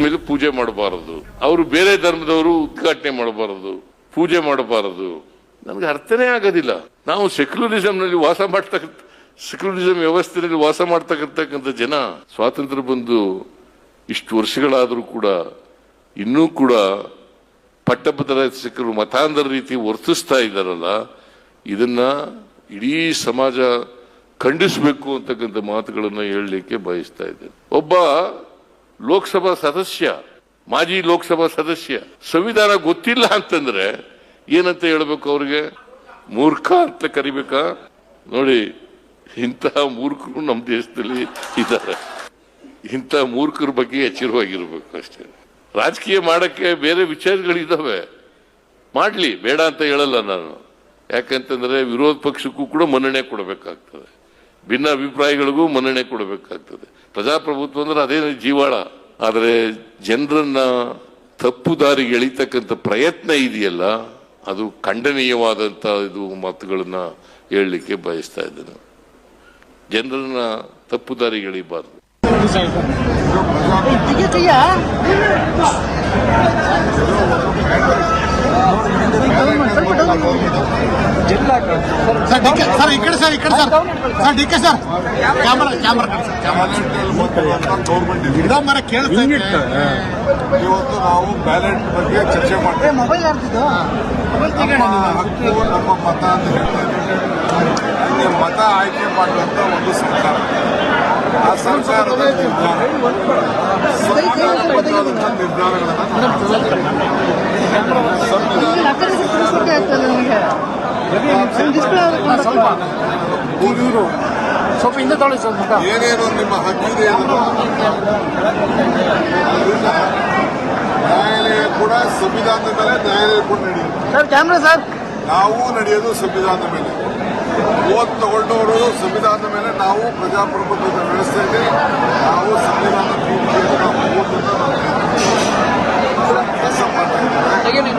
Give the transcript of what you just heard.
ಮೇಲೆ ಪೂಜೆ ಮಾಡಬಾರದು. ಅವರು ಬೇರೆ ಧರ್ಮದವರು ಉದ್ಘಾಟನೆ ಮಾಡಬಾರದು. ಪೂಜೆ ಮಾಡಬಾರದು. ನಮ್ಗೆ ಅರ್ಥನೇ ಆಗೋದಿಲ್ಲ. ನಾವು ಸೆಕ್ಯುಲರಿಸಂನಲ್ಲಿ ವಾಸ ಮಾಡ್ತಕ್ಕಂಥ ಸೆಕ್ಯುಲರಿಸಂ ವ್ಯವಸ್ಥೆಯಲ್ಲಿ ವಾಸ ಮಾಡ್ತಕ್ಕಂಥ ಜನ ಸ್ವಾತಂತ್ರ್ಯ ಬಂದು ಇಷ್ಟು ವರ್ಷಗಳಾದರೂ ಕೂಡ ಇನ್ನೂ ಕೂಡ ಪಟ್ಟಭದ್ರ ಸಿಕ್ಕರು ಮತಾಂಧರ ರೀತಿ ವರ್ತಿಸ್ತಾ ಇದ್ದಾರಲ್ಲ, ಇದನ್ನ ಇಡೀ ಸಮಾಜ ಖಂಡಿಸಬೇಕು ಅಂತಕ್ಕಂಥ ಮಾತುಗಳನ್ನು ಹೇಳಲಿಕ್ಕೆ ಬಯಸ್ತಾ ಇದ್ದೇನೆ. ಒಬ್ಬ ಲೋಕಸಭಾ ಸದಸ್ಯ, ಮಾಜಿ ಲೋಕಸಭಾ ಸದಸ್ಯ, ಸಂವಿಧಾನ ಗೊತ್ತಿಲ್ಲ ಅಂತಂದ್ರೆ ಏನಂತ ಹೇಳ್ಬೇಕು ಅವ್ರಿಗೆ? ಮೂರ್ಖ ಅಂತ ಕರಿಬೇಕಾ? ನೋಡಿ ಇಂತಹ ಮೂರ್ಖರು ನಮ್ಮ ದೇಶದಲ್ಲಿ ಇದ್ದಾರೆ. ಇಂಥ ಮೂರ್ಖರ ಬಗ್ಗೆ ಎಚ್ಚರವಾಗಿರ್ಬೇಕು ಅಷ್ಟೇ. ರಾಜಕೀಯ ಮಾಡಕ್ಕೆ ಬೇರೆ ವಿಚಾರಗಳಿದ್ದಾವೆ ಮಾಡ್ಲಿ, ಬೇಡ ಅಂತ ಹೇಳಲ್ಲ ನಾನು. ಯಾಕಂತಂದ್ರೆ ವಿರೋಧ ಪಕ್ಷಕ್ಕೂ ಕೂಡ ಮನ್ನಣೆ ಕೊಡಬೇಕಾಗ್ತದೆ. ಭಿನ್ನ ಅಭಿಪ್ರಾಯಗಳಿಗೂ ಮನ್ನಣೆ ಕೊಡಬೇಕಾಗ್ತದೆ. ಪ್ರಜಾಪ್ರಭುತ್ವ ಅಂದ್ರೆ ಅದೇ ಜೀವಾಳ? ಆದರೆ ಜನರನ್ನ ತಪ್ಪು ದಾರಿಗೆ ಎಳಿತಕ್ಕಂಥ ಪ್ರಯತ್ನ ಇದೆಯಲ್ಲ, ಅದು ಖಂಡನೀಯವಾದಂಥ ಇದು ಮಾತುಗಳನ್ನ ಹೇಳಲಿಕ್ಕೆ ಬಯಸ್ತಾ ಇದ್ದೇನೆ. ಜನರನ್ನ ತಪ್ಪು ದಾರಿಗೆ ಎಳಿಬಾರ್ದು ಸರ್ ಡಿ ಕೆ ಸರ್ ಈ ಕಡೆ ಸರ್. ಈ ಕಡೆ sir sir. D K sir camera. Camera ಇದ ಮರ ಕೇಳಿಸ್ತಾ ಇದೆ. ಇವತ್ತು ನಾವು ಬ್ಯಾಲೆಟ್ ಬಗ್ಗೆ ಚರ್ಚೆ ಮಾಡ್ತೀವಿ ಮೊಬೈಲ್ ಮೊಬೈಲ್ ನಮ್ಮ ಹಕ್ಕು ನಮ್ಮ ಮತ ಅಂತ ಹೇಳ್ತಾರೆ ಇಲ್ಲಿ ಮತ ಆಯ್ಕೆ ಮಾಡುವಂತ ಒಂದು ಸರ್ಕಾರ. ಆ ಸರ್ಕಾರದ ನಿರ್ಧಾರ. ಸಂವಿಧಾನಬದ್ಧವಾದಂಥ ನಿರ್ಧಾರಗಳನ್ನು ಸಂವಿಧಾನ ಸ್ವಲ್ಪ ಇವರು ಸ್ವಲ್ಪ ಹಿಂದೆ ತೊಳೆ ಸ್ವಲ್ಪ ಏನೇನು ನಿಮ್ಮ ಹಕ್ಕಿದೆ ನ್ಯಾಯಾಲಯ ಕೂಡ ಸಂವಿಧಾನದ ಮೇಲೆ ನ್ಯಾಯಾಲಯ ಕೂಡ ನಡೆಯುತ್ತೆ ಸರ್ ಕ್ಯಾಮ್ರಾ ಸರ್ ನಾವು ನಡೆಯೋದು ಸಂವಿಧಾನದ ಮೇಲೆ ಓದ್ ತಗೊಂಡವರು ಸಂವಿಧಾನದ ಮೇಲೆ ನಾವು ಪ್ರಜಾಪ್ರಭುತ್ವದ ವ್ಯವಸ್ಥೆಯಲ್ಲಿ ನಾವು ಸಂವಿಧಾನದ ರೀತಿಯಲ್ಲಿ ಕೆಲಸ ಓದನ್ನು ಮಾಡ್ತಾ ಇದ್ದೀವಿ